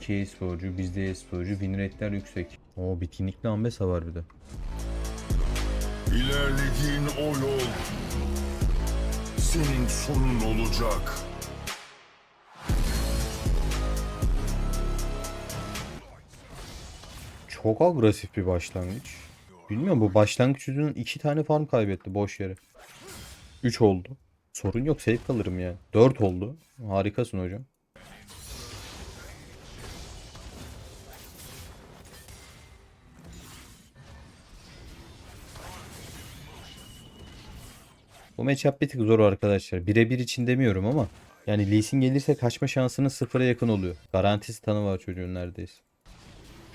2 e-sporcu, bizde e-sporcu, win rate'ler yüksek. Oo bitkinlikli ambesa var bir de. İlerlediğin o yol senin sonun olacak. Çok agresif bir başlangıç. Bilmiyorum bu başlangıç yüzünden iki tane farm kaybetti boş yere. 3 oldu. Sorun yok safe kalırım yani. 4 oldu. Harikasın hocam. Bu matchup bir tık zor arkadaşlar. Birebir için demiyorum ama yani Lee Sin gelirse kaçma şansının sıfıra yakın oluyor. Garantisi tanı var çocuğun neredeyse.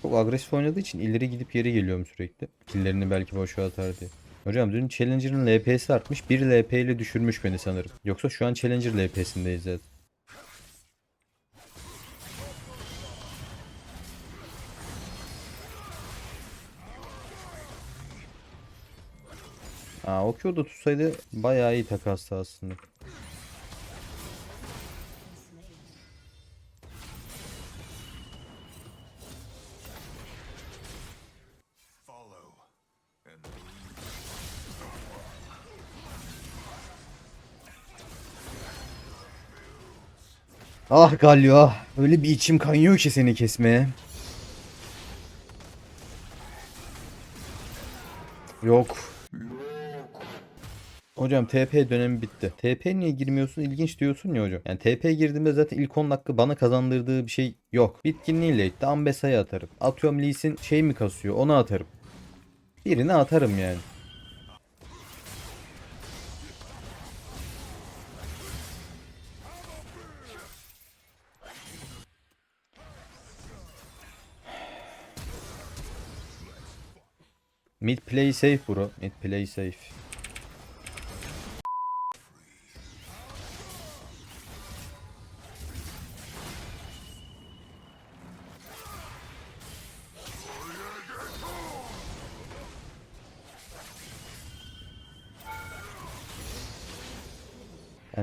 Çok agresif oynadığı için ileri gidip geri geliyorum sürekli. Killerini belki boşa atar diye. Hocam dün Challenger'ın LP'si artmış. 1 LP ile düşürmüş beni sanırım. Yoksa şu an Challenger LP'sindeyiz zaten. Aa o Q'da tutsaydı bayağı iyi takastı aslında. Ah Galio. Öyle bir içim kayıyor ki seni kesmeye. Yok. Hocam TP dönemi bitti. TP niye girmiyorsun? İlginç diyorsun ya hocam. Yani TP girdiğimde zaten ilk 10 dakika bana kazandırdığı bir şey yok. Bitkinliği late'de Ambesa'ya atarım. Atıyorum Lee Sin şey mi kasıyor onu atarım. Birini atarım yani. Mid play safe bro. Mid play safe.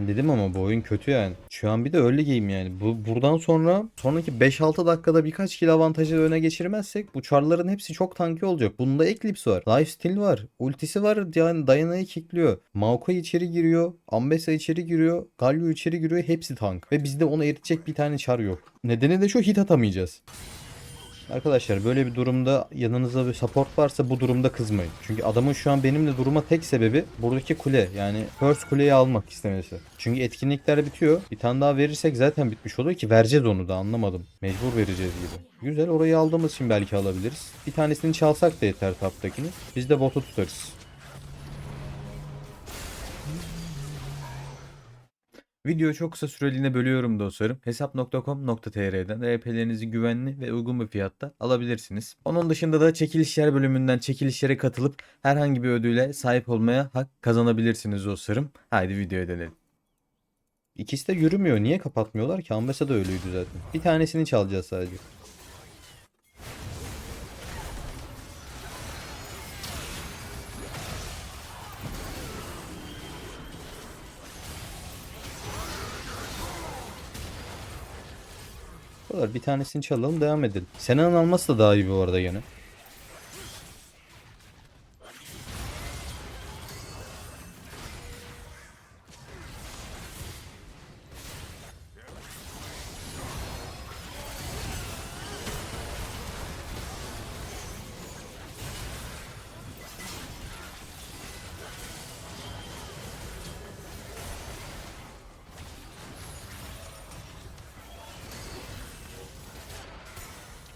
Ben dedim ama bu oyun kötü yani. Şu an bir de öyle game yani. Bu buradan sonra sonraki 5-6 dakikada birkaç kill avantajı öne geçirmezsek bu çarların hepsi çok tanki olacak. Bunda Eclipse var. Lifesteal var. Ultisi var. Yani dayanayı kickliyor. Maokai içeri giriyor. Ambessa içeri giriyor. Galio içeri giriyor. Hepsi tank. Ve bizde onu eritecek bir tane çar yok. Nedeni de şu hit atamayacağız. Arkadaşlar böyle bir durumda yanınızda bir support varsa bu durumda kızmayın. Çünkü adamın şu an benimle duruma tek sebebi buradaki kule. Yani first kuleyi almak istemesi. Çünkü etkinlikler bitiyor. Bir tane daha verirsek zaten bitmiş oluyor ki vereceğiz onu da anlamadım. Mecbur vereceğiz gibi. Güzel orayı aldığımız için belki alabiliriz. Bir tanesini çalsak da yeter taptakini. Biz de botu tutarız. Videoyu çok kısa süreliğine bölüyorum dostlarım. Hesap.com.tr'den RP'lerinizi güvenli ve uygun bir fiyatta alabilirsiniz. Onun dışında da çekilişler bölümünden çekilişlere katılıp herhangi bir ödüle sahip olmaya hak kazanabilirsiniz dostlarım. Haydi videoya dönelim. İkisi de yürümüyor. Niye kapatmıyorlar ki? Ambessa da öyleydi zaten. Bir tanesini çalacağız sadece. Bu. Bir tanesini çalalım devam edelim. Sena'nın alması da daha iyi bu arada gene.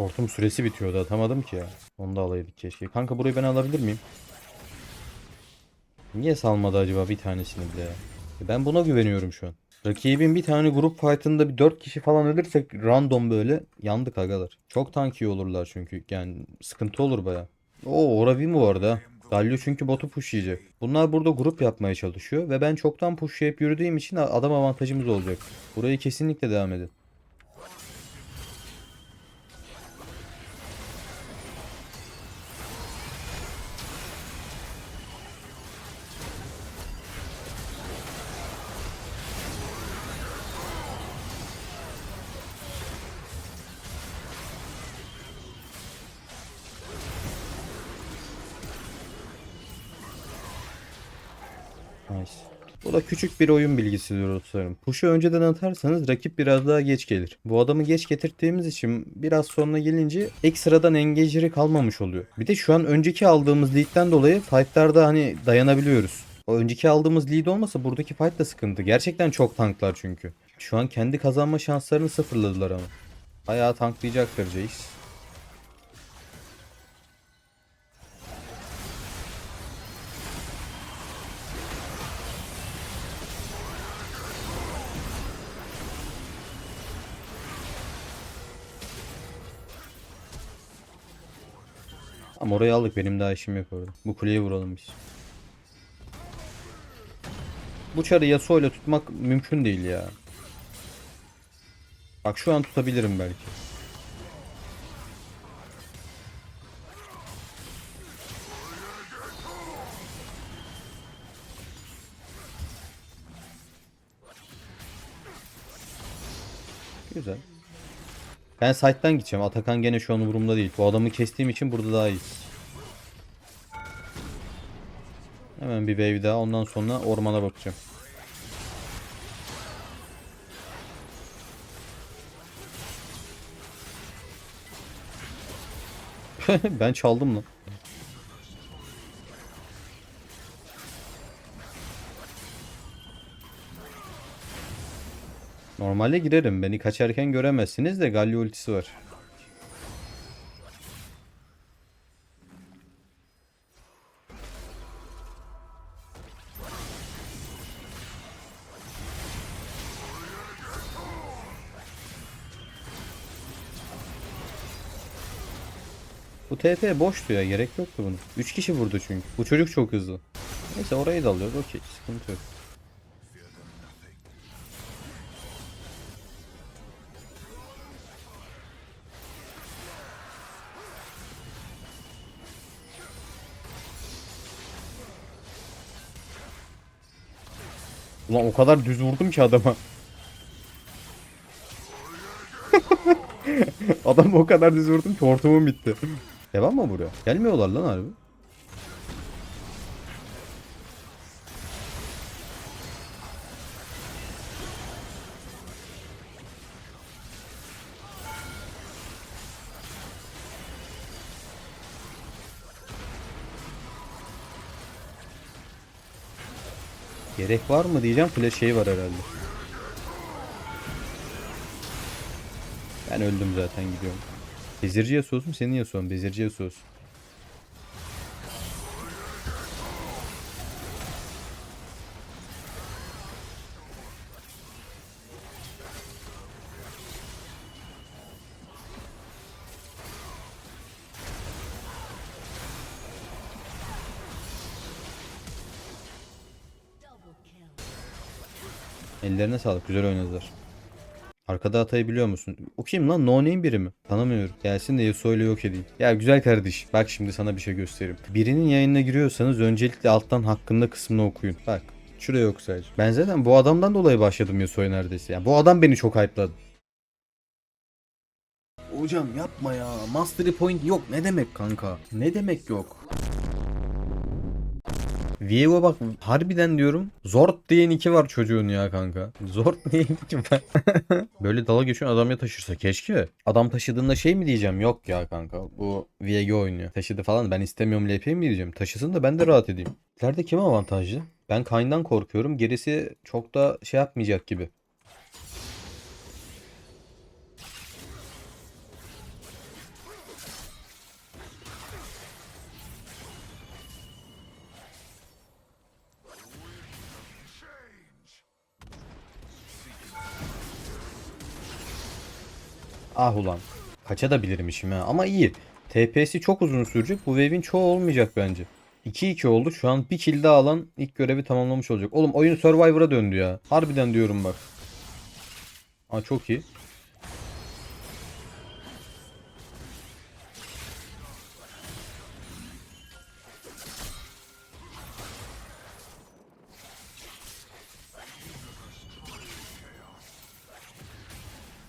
Hortum süresi bitiyordu atamadım ki ya. Onu da alaydık keşke. Kanka burayı ben alabilir miyim? Niye salmadı acaba bir tanesini bile? E Ben buna güveniyorum şu an. Rakibin bir tane grup fight'ında bir 4 kişi falan ölürsek random böyle yandık agalar. Çok tanki olurlar çünkü yani sıkıntı olur baya. Oo Oravi mi arada? Galio çünkü botu pushlayacak. Bunlar burada grup yapmaya çalışıyor ve ben çoktan pushlayıp yürüdüğüm için adam avantajımız olacak. Burayı kesinlikle devam edin. Nice. Bu da küçük bir oyun bilgisidir dostlarım. Push'u önceden atarsanız rakip biraz daha geç gelir. Bu adamı geç getirttiğimiz için biraz sonra gelince ekstradan engager'i kalmamış oluyor. Bir de şu an önceki aldığımız lead'den dolayı fight'larda hani dayanabiliyoruz. O önceki aldığımız lead olmasa buradaki fight da sıkıntı. Gerçekten çok tanklar çünkü. Şu an kendi kazanma şanslarını sıfırladılar ama. Bayağı tanklayacaktır Jace. Ama orayı aldık benim daha işim yok orada. Bu kuleye vuralım biz. Bu çarı Yasuo ile tutmak mümkün değil ya. Bak şu an tutabilirim belki. Güzel. Ben site'den gideceğim. Atakan gene şu an umurumda değil. Bu adamı kestiğim için burada daha iyiyiz. Hemen bir wave daha. Ondan sonra ormana bakacağım. ben çaldım lan. Normalde girerim. Beni kaçarken göremezsiniz de Galio ultisi var. Bu TP boştu ya gerek yoktu bunun. 3 kişi vurdu çünkü. Bu çocuk çok hızlı. Neyse orayı da alıyoruz okey sıkıntı yok. Ulan o kadar düz vurdum ki adama. Adam o kadar düz vurdum ki hortumum bitti. Devam mı buraya? Gelmiyorlar lan harbi. Gerek var mı diyeceğim. Flash şey var herhalde. Ben öldüm zaten gidiyorum. Bezirci Yasuo'sun senin Yasuo'un. Bezirci Yasuo'sun. Ellerine sağlık. Güzel oynadılar. Arkada atayı biliyor musun? O kim lan? No name biri mi? Tanımıyorum. Gelsin de Yasuo ile yok edeyim. Ya güzel kardeş. Bak şimdi sana bir şey göstereyim. Birinin yayınına giriyorsanız öncelikle alttan hakkında kısmını okuyun. Bak. Şuraya yok sadece. Ben zaten bu adamdan dolayı başladım Yasuo'ya neredeyse. Yani bu adam beni çok hype'ladı. Hocam yapma ya. Mastery point yok. Ne demek kanka? Ne demek yok? Viego bak harbiden diyorum Zort diye iki var çocuğun ya kanka. Zort diye iki var. Böyle dala geçiyor adam ya taşırsa keşke. Adam taşıdığında şey mi diyeceğim? Yok ya kanka bu Viego oynuyor. Taşıdı falan ben istemiyorum LP mi diyeceğim. Taşısın da ben de rahat edeyim. İleride kim avantajlı? Ben Kayn'dan korkuyorum. Gerisi çok da şey yapmayacak gibi. Ah ulan. Kaça da bilirim işimi ha. Ama iyi. TP'si çok uzun sürecek. Bu wave'in çoğu olmayacak bence. 2-2 oldu. Şu an bir kill daha alan ilk görevi tamamlamış olacak. Oğlum oyun Survivor'a döndü ya. Harbiden diyorum bak. Aa çok iyi.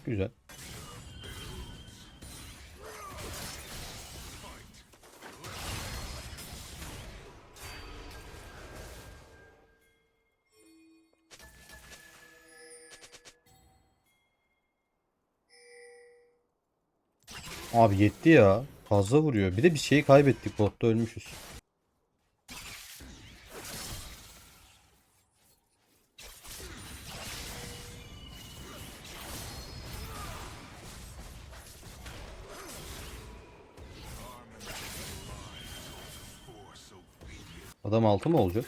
Güzel. Abi yetti ya. Fazla vuruyor. Bir de bir şeyi kaybettik. Botta ölmüşüz. Adam altı mı olacak?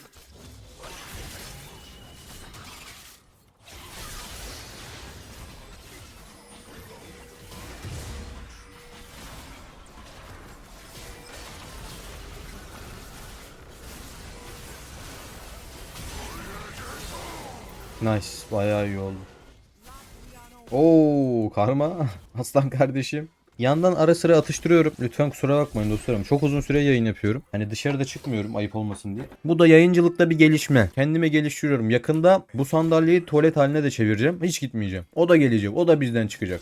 Nice. Bayağı iyi oldu. Oo, karma. Aslan kardeşim. Yandan ara sıra atıştırıyorum. Lütfen kusura bakmayın dostlarım. Çok uzun süre yayın yapıyorum. Hani dışarıda çıkmıyorum ayıp olmasın diye. Bu da yayıncılıkta bir gelişme. Kendime geliştiriyorum. Yakında bu sandalyeyi tuvalet haline de çevireceğim. Hiç gitmeyeceğim. O da gelecek. O da bizden çıkacak.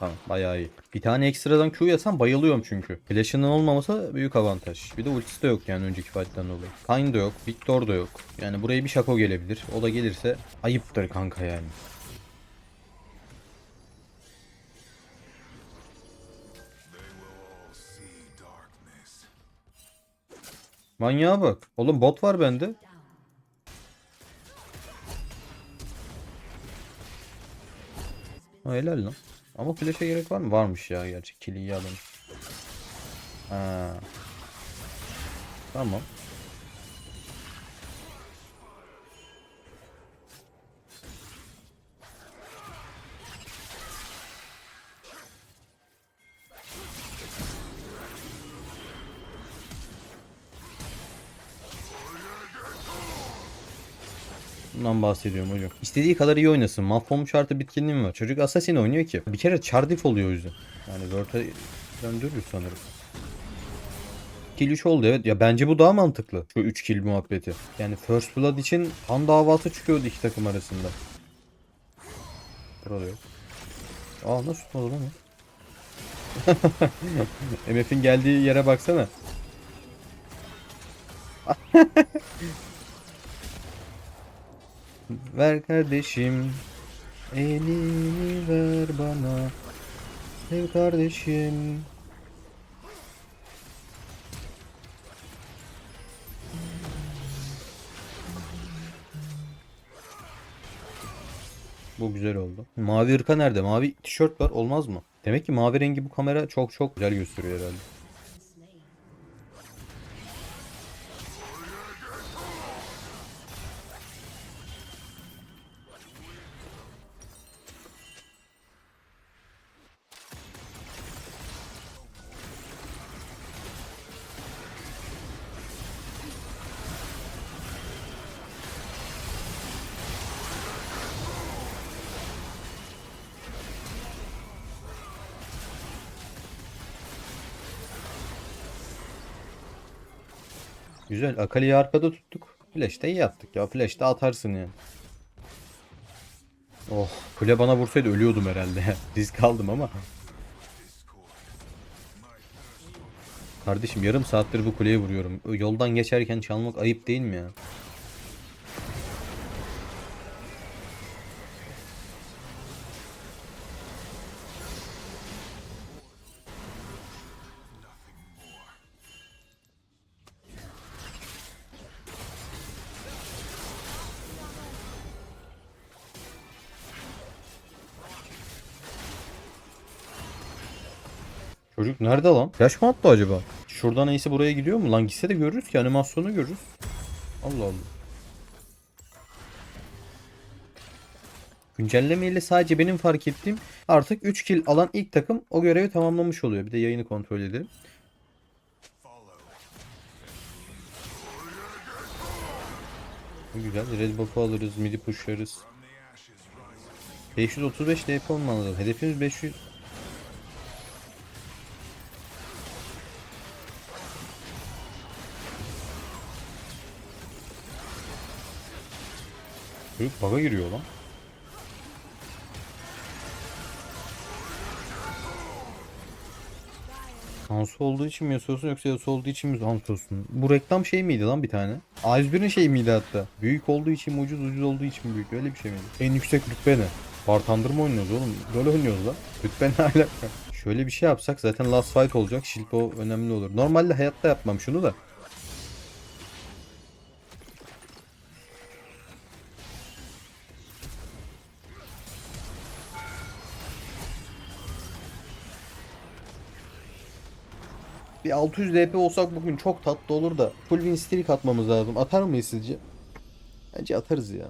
Tamam bayağı iyi. Bir tane ekstradan Q yasam bayılıyorum çünkü. Flash'ının olmaması büyük avantaj. Bir de ultisi de yok yani önceki fight'tan dolayı. Kayn da yok, Victor da yok. Yani buraya bir Shaco gelebilir. O da gelirse ayıptır kanka yani. Manyağa bak. Oğlum bot var bende. Ha, helal lan. Ama flash'e gerek var mı? Varmış ya gerçi. Kill iyi. Ha. Tamam. Bundan bahsediyorum hocam. İstediği kadar iyi oynasın. Mahvolmuş artı bitkinliğim var. Çocuk Assassin oynuyor ki. Bir kere Chardif oluyor o yüzden. Yani Word'e döndürür sanırım. Kill 3 oldu evet. Ya bence bu daha mantıklı. Şu 3 kill muhabbeti. Yani First Blood için kan davası çıkıyordu iki takım arasında. Burada yok. Aa nasıl tutmadı lan? MF'in geldiği yere baksana. Ver kardeşim. Elini ver bana. Sev kardeşim. Bu güzel oldu. Mavi ırka nerede? Mavi tişört var. Olmaz mı? Demek ki mavi rengi bu kamera çok çok güzel gösteriyor herhalde. Güzel. Akali'yi arkada tuttuk. Flash'te iyi yaptık ya. Flash'te atarsın yani. Oh. Kule bana vursaydı ölüyordum herhalde. Risk aldım ama. Kardeşim yarım saattir bu kuleye vuruyorum. Yoldan geçerken çalmak ayıp değil mi ya? Çocuk nerede lan? Flash mı attı acaba? Şuradan iyisi buraya gidiyor mu? Lan gitse de görürüz ki animasyonu görürüz. Allah Allah. Güncellemeyle sadece benim fark ettiğim artık 3 kill alan ilk takım o görevi tamamlamış oluyor. Bir de yayını kontrol edelim. Güzel. Red buff'u alırız. Midi pushlarız. 535 DP olmalı. Hedefimiz 500. Çocuk bug'a giriyor lan. Hansu olduğu için mi Yasuo'sun yoksa Yasuo olduğu için mi Hansu'sun? Bu reklam şey miydi lan bir tane? A101'in şey miydi hatta? Büyük olduğu için mi ucuz, ucuz olduğu için mi büyük? Öyle bir şey miydi? En yüksek rütbe ne? Bartandır mı oynuyoruz oğlum? Böyle oynuyoruz lan. Rütbe ne alaka? Şöyle bir şey yapsak zaten last fight olacak. Shilpo önemli olur. Normalde hayatta yapmam şunu da. Bir 600 DP olsak bugün çok tatlı olur da full win streak atmamız lazım. Atar mıyız sizce? Bence atarız ya.